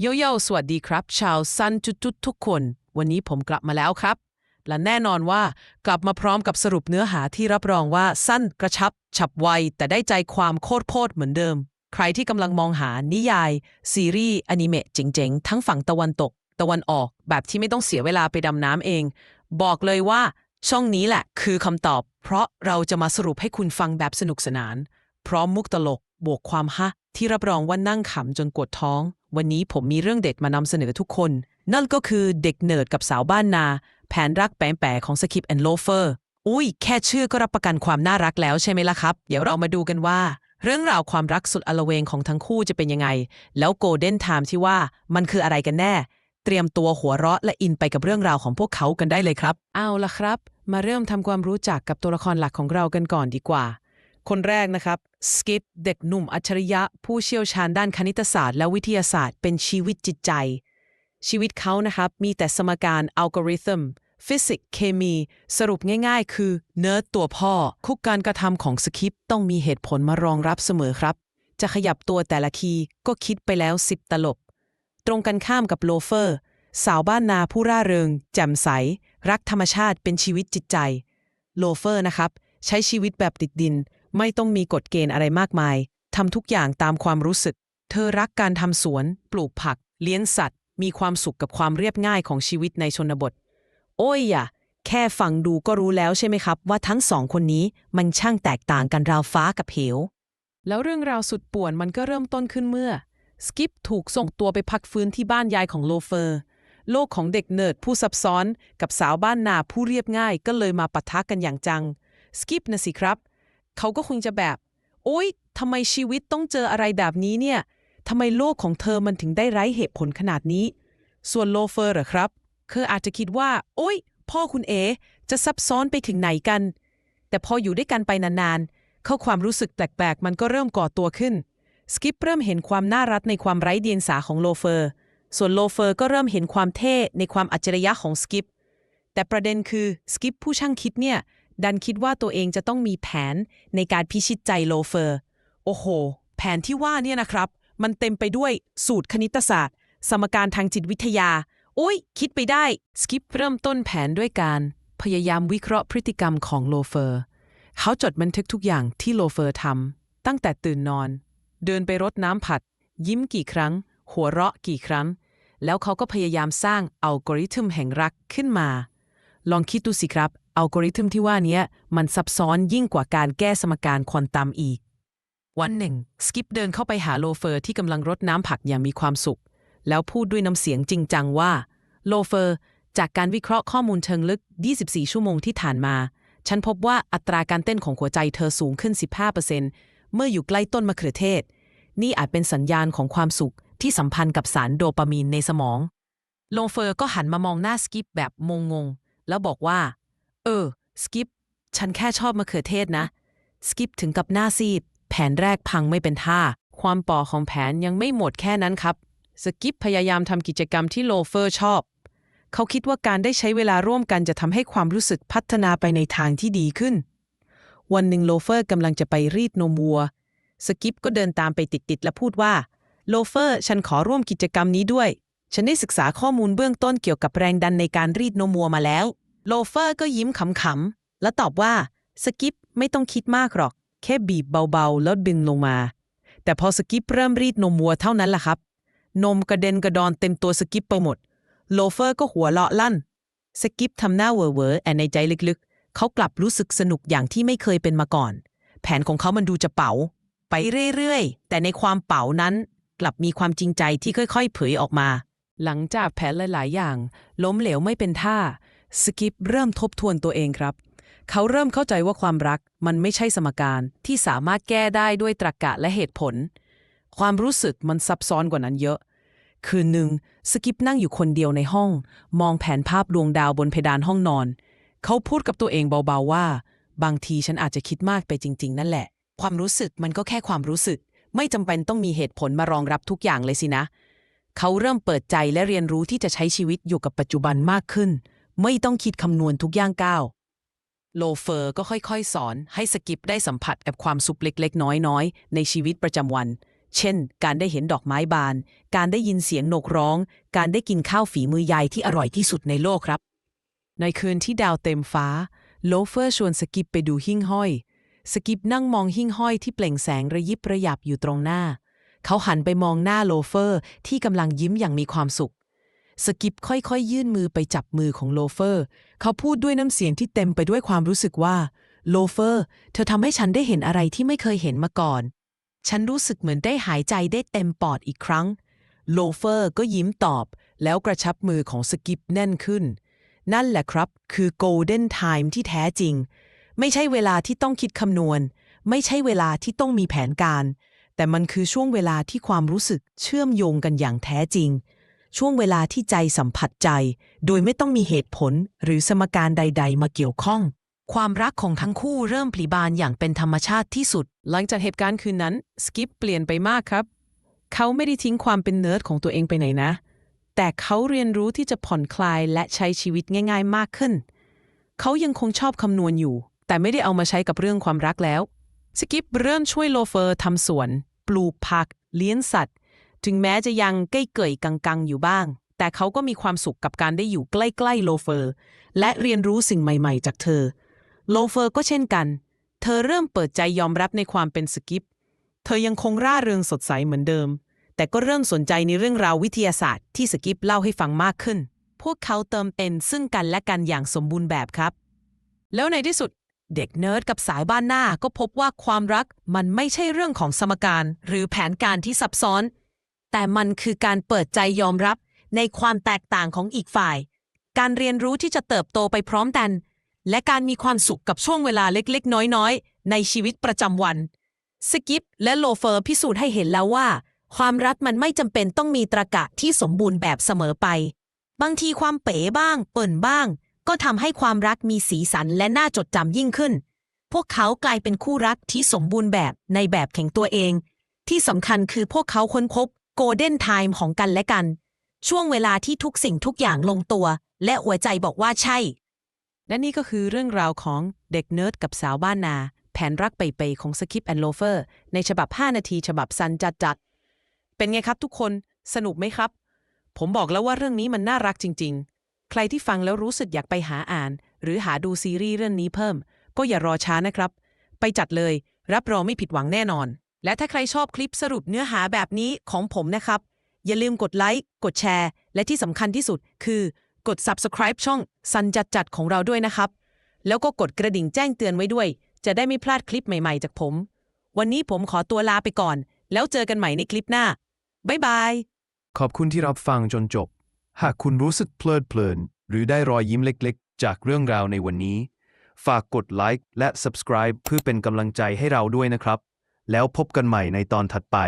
โยโย่สวัสดีครับ ชาวซันจุดๆทุกคน วันนี้ผมกลับมาแล้วครับ และแน่นอนว่ากลับมาพร้อมกับสรุปเนื้อหาที่รับรองว่าสั้นกระชับ ฉับไว แต่ได้ใจความโคตรๆเหมือนเดิม ใครที่กำลังมองหานิยาย ซีรีส์อนิเมะเจ๋งๆ ทั้งฝั่งตะวันตก ตะวันออก แบบที่ไม่ต้องเสียเวลาไปดำน้ำเอง บอกเลยว่า ช่องนี้แหละ คือคำตอบ เพราะเราจะมาสรุปให้คุณฟังแบบสนุกสนาน พร้อมมุกตลกบวกความฮะที่รับรองว่านั่งขำจนกดท้อง วันนี้ผมมีเรื่องเด็ดมานำเสนอทุกคน นั่นก็คือเด็กเนิร์ดกับสาวบ้านนา แผนรักแปลๆของสคิปแอนโลเฟอร์อุ้ยแค่ชื่อก็รับประกันความน่ารักแล้วใช่ไหมล่ะครับ เดี๋ยวเรามาดูกันว่า เรื่องราวความรักสุดอลเวงของทั้งคู่จะเป็นยังไง แล้วโกลเด้นไทม์ที่ว่ามันคืออะไรกันแน่ เตรียมตัวหัวเราะและอินไปกับเรื่องราวของพวกเขากันได้เลยครับ เอาล่ะครับ มาเริ่มทำความรู้จักกับตัวละครหลักของเรากันก่อนดีกว่า คนแรกนะครับสกิปเด็กหนุ่มอัจฉริยะ ผู้เชี่ยวชาญด้านคณิตศาสตร์ และวิทยาศาสตร์ เป็นชีวิตจิตใจ ชีวิตเขานะครับ มีแต่สมการอัลกอริทึมฟิสิกส์เคมี สรุปง่ายๆ คือ เนิร์ดตัวพ่อ คุกการกระทำของสคิปต้องมีเหตุผลมารองรับเสมอครับ จะขยับตัวแต่ละคีย์ก็คิดไปแล้ว 10 ตลบ ตรงกันข้ามกับโลเฟอร์ สาวบ้านนาผู้ร่าเริง แจ่มใส รักธรรมชาติเป็นชีวิตจิตใจ โลเฟอร์นะครับ ใช้ชีวิตแบบติดดิน ไม่ต้องมีกฎเกณฑ์อะไรมากมายทำทุกอย่างตามความรู้สึก เธอรักการทำสวน ปลูกผัก เลี้ยงสัตว์ มีความสุขกับความเรียบง่ายของชีวิตในชนบท โอ้ยอย่าแค่ฟังดูก็รู้แล้วใช่ไหมครับ ว่าทั้งสองคนนี้มันช่างแตกต่างกันราวฟ้ากับเหว แล้วเรื่องราวสุดป่วนมันก็เริ่มต้นขึ้นเมื่อ สกิปถูกส่งตัวไปพักฟื้นที่บ้านยายของโลเฟอร์ โลกของเด็กเนิร์ดผู้ซับซ้อน กับสาวบ้านนาผู้เรียบง่ายก็เลยมาปะทะกันอย่างจัง สกิปนะสิครับ เขาก็คงจะแบบ โอ๊ยทำไมชีวิตต้องเจออะไรแบบนี้เนี่ยทำไมโลกของเธอมันถึงได้ไร้เหตุผลขนาดนี้ ส่วนโลเฟอร์เหรอครับเธออาจจะคิดว่า โอ๊ย พ่อคุณเอ จะซับซ้อนไปถึงไหนกัน แต่พออยู่ด้วยกันไปนานๆ เข้าความรู้สึกแปลกๆ มันก็เริ่มก่อตัวขึ้น สกิปเริ่มเห็นความน่ารักในความไร้เดียงสาของโลเฟอร์ ส่วนโลเฟอร์ก็เริ่มเห็นความเท่ในความอัจฉริยะของสกิป แต่ประเด็นคือสกิปผู้ช่างคิดเนี่ย ดันคิดว่าตัวเองจะต้องมีแผนในการพิชิตใจโลเฟอร์ โอ้โห แผนที่ว่าเนี่ยนะครับ มันเต็มไปด้วยสูตรคณิตศาสตร์ สมการทางจิตวิทยา โอ้ย คิดไปได้ สกิปเริ่มต้นแผนด้วยการ พยายามวิเคราะห์พฤติกรรมของโลเฟอร์ เขาจดบันทึกทุกอย่างที่โลเฟอร์ทำตั้งแต่ตื่นนอน เดินไปรดน้ำผัด ยิ้มกี่ครั้ง หัวเราะกี่ครั้ง แล้วเขาก็พยายามสร้างอัลกอริทึมแห่งรักขึ้นมา ลองคิดดูสิครับ อัลกอริทึมที่ว่านี้มันซับซ้อนยิ่งกว่าการแก้สมการควอนตัมอีก วันหนึ่ง สกิปเดินเข้าไปหาโลเฟอร์ที่กำลังรดน้ำผักอย่างมีความสุข แล้วพูดด้วยน้ำเสียงจริงจังว่า โลเฟอร์ จากการวิเคราะห์ข้อมูลเชิงลึก 24 ชั่วโมงที่ผ่านมา ฉันพบว่าอัตราการเต้นของหัวใจเธอสูงขึ้น 15%เมื่ออยู่ใกล้ต้นมะเขือเทศ นี่อาจเป็นสัญญาณของความสุขที่สัมพันธ์กับสารโดปามีนในสมอง โลเฟอร์ก็หันมามองหน้าสกิปแบบงงงๆแล้วบอกว่า เออ สกิป ฉันแค่ชอบมะเขือเทศนะ สกิปถึงกับหน้าซีด แผนแรกพังไม่เป็นท่า ความป่อของแผนยังไม่หมดแค่นั้นครับ สกิปพยายามทำกิจกรรมที่โลเฟอร์ชอบ เขาคิดว่าการได้ใช้เวลาร่วมกันจะทำให้ความรู้สึกพัฒนาไปในทางที่ดีขึ้น วันหนึ่งโลเฟอร์กำลังจะไปรีดนมวัว สกิปก็เดินตามไปติดๆและพูดว่า โลเฟอร์ ฉันขอร่วมกิจกรรมนี้ด้วย ฉันได้ศึกษาข้อมูลเบื้องต้นเกี่ยวกับแรงดันในการรีดนมวัวมาแล้ว โลเฟอร์ก็ยิ้มขำๆ และตอบว่าสกิปไม่ต้องคิดมากหรอก แค่บีบเบาๆ แล้วดึงลงมา แต่พอสกิปเริ่มรีดนมวัวเท่านั้นล่ะครับ นมกระเด็นกระดอนเต็มตัวสกิปไปหมด โลเฟอร์ก็หัวเราะลั่น สกิปทำหน้าเวอเวอแอนในใจลึกๆ เขากลับรู้สึกสนุกอย่างที่ไม่เคยเป็นมาก่อน แผนของเขามันดูจะเป๋า ไปเรื่อยๆ แต่ในความเป๋านั้น กลับมีความจริงใจที่ค่อยๆ เผยออกมา หลังจากแผนหลายๆ อย่าง ล้มเหลวไม่เป็นท่า สกิปเริ่มทบทวนตัวเองครับ เขาเริ่มเข้าใจว่าความรักมันไม่ใช่สมการที่สามารถแก้ได้ด้วยตรรกะและเหตุผล ความรู้สึกมันซับซ้อนกว่านั้นเยอะ คืนหนึ่งสกิปนั่งอยู่คนเดียวในห้อง มองแผนภาพดวงดาวบนเพดานห้องนอน เขาพูดกับตัวเองเบาๆว่า บางทีฉันอาจจะคิดมากไปจริง ๆ นั่นแหละ ความรู้สึกมันก็แค่ความรู้สึก ไม่จำเป็นต้องมีเหตุผลมารองรับทุกอย่างเลยสินะ เขาเริ่มเปิดใจและเรียนรู้ที่จะใช้ชีวิตอยู่กับปัจจุบันมากขึ้น ไม่ต้องคิดคำนวณทุกย่างก้าวโลเฟอร์ก็ค่อยๆ สอนให้สกิปได้สัมผัสกับความสุขเล็ก ๆ น้อยๆ ในชีวิตประจำวัน เช่น การได้เห็นดอกไม้บาน การได้ยินเสียงนกร้อง การได้กินข้าวฝีมือยายที่อร่อยที่สุดในโลกครับ ในคืนที่ดาวเต็มฟ้า โลเฟอร์ชวนสกิปไปดูหิ้งห้อย สกิปนั่งมองหิ้งห้อยที่เปล่งแสงระยิบระยับอยู่ตรงหน้า เขาหันไปมองหน้าโลเฟอร์ที่กำลังยิ้มอย่างมีความสุข สกิปค่อยๆ ยื่นมือไปจับมือของโลเฟอร์ เขาพูดด้วยน้ำเสียงที่เต็มไปด้วยความรู้สึกว่า โลเฟอร์ เธอทำให้ฉันได้เห็นอะไรที่ไม่เคยเห็นมาก่อน ฉันรู้สึกเหมือนได้หายใจได้เต็มปอดอีกครั้ง โลเฟอร์ก็ยิ้มตอบ แล้วกระชับมือของสกิปแน่นขึ้น นั่นแหละครับ คือ Golden Time ที่แท้จริง ไม่ใช่เวลาที่ต้องคิดคำนวณ ไม่ใช่เวลาที่ต้องมีแผนการ แต่มันคือช่วงเวลาที่ความรู้สึกเชื่อมโยงกันอย่างแท้จริง ช่วงเวลาที่ใจสัมผัสใจ โดยไม่ต้องมีเหตุผลหรือสมการใด ๆ มาเกี่ยวข้อง ความรักของทั้งคู่เริ่มผลิบานอย่างเป็นธรรมชาติที่สุด หลังจากเหตุการณ์คืนนั้น สกิปเปลี่ยนไปมากครับ เขาไม่ได้ทิ้งความเป็นเนิร์ดของตัวเองไปไหนนะ แต่เขาเรียนรู้ที่จะผ่อนคลายและใช้ชีวิตง่าย ๆ มากขึ้น เขายังคงชอบคำนวณอยู่ แต่ไม่ได้เอามาใช้กับเรื่องความรักแล้ว สกิปเริ่มช่วยโลเฟอร์ทำสวน ปลูกผัก เลี้ยงสัตว์ ถึงแม้จะยังใกล้เกยกังๆ อยู่บ้าง แต่เขาก็มีความสุขกับการได้อยู่ใกล้ๆโลเฟอร์ และเรียนรู้สิ่งใหม่ๆ จากเธอ โลเฟอร์ก็เช่นกัน เธอเริ่มเปิดใจยอมรับในความเป็นสกิป เธอยังคงร่าเริงสดใสเหมือนเดิม แต่ก็เริ่มสนใจในเรื่องราววิทยาศาสตร์ที่สกิปเล่าให้ฟังมากขึ้น พวกเขาเติมเต็มซึ่งกันและกันอย่างสมบูรณ์แบบครับ แล้วในที่สุดเด็กเนิร์ดกับสายบ้านหน้าก็พบว่าความรักมันไม่ใช่เรื่องของสมการ หรือแผนการที่ซับซ้อน แต่มันคือการเปิดใจยอมรับในความแตกต่างของอีกฝ่าย การเรียนรู้ที่จะเติบโตไปพร้อมกัน และการมีความสุขกับช่วงเวลาเล็กๆ น้อยๆ ในชีวิตประจำวัน สกิปและโลเฟอร์พิสูจน์ให้เห็นแล้วว่า ความรักมันไม่จำเป็นต้องมีตรากะที่สมบูรณ์แบบเสมอไป บางทีความเป๋บ้างเปิ่นบ้าง ก็ทำให้ความรักมีสีสันและน่าจดจำยิ่งขึ้น พวกเขากลายเป็นคู่รักที่สมบูรณ์แบบในแบบแข่งตัวเอง ที่สำคัญคือพวกเขาค้นพบ โกลเด้นไทม์ของกันและกัน ช่วงเวลาที่ทุกสิ่งทุกอย่างลงตัว และหัวใจบอกว่าใช่ และนี่ก็คือเรื่องราวของเด็กเนิร์ดกับสาวบ้านนา แผนรักไปไปๆของสกิปแอนโลเฟอร์ในฉบับ 5 นาที ฉบับสั้นจัดๆเป็นไงครับทุกคนสนุกไหมครับ ผมบอกแล้วว่าเรื่องนี้มันน่ารักจริง ๆ ใครที่ฟังแล้วรู้สึกอยากไปหาอ่าน หรือหาดูซีรีส์เรื่องนี้เพิ่ม ก็อย่ารอช้านะครับ ไปจัดเลย รับรองไม่ผิดหวังแน่นอน และถ้าใครชอบคลิปสรุปเนื้อหาแบบนี้ของผมนะครับ อย่าลืมกดไลค์ กดแชร์ และที่สำคัญที่สุดคือกด subscribe ช่องสันจัดจัดของเราด้วยนะครับ แล้วก็กดกระดิ่งแจ้งเตือนไว้ด้วย จะได้ไม่พลาดคลิปใหม่ๆ จากผม วันนี้ผมขอตัวลาไปก่อน แล้วเจอกันใหม่ในคลิปหน้า บ๊ายบาย ขอบคุณที่รับฟังจนจบ หากคุณรู้สึกเพลิดเพลิน หรือได้รอยยิ้มเล็กๆ จากเรื่องราวในวันนี้ ฝากกดไลค์และ subscribe เพื่อเป็นกำลังใจให้เราด้วยนะครับ แล้วพบกันใหม่ในตอนถัดไป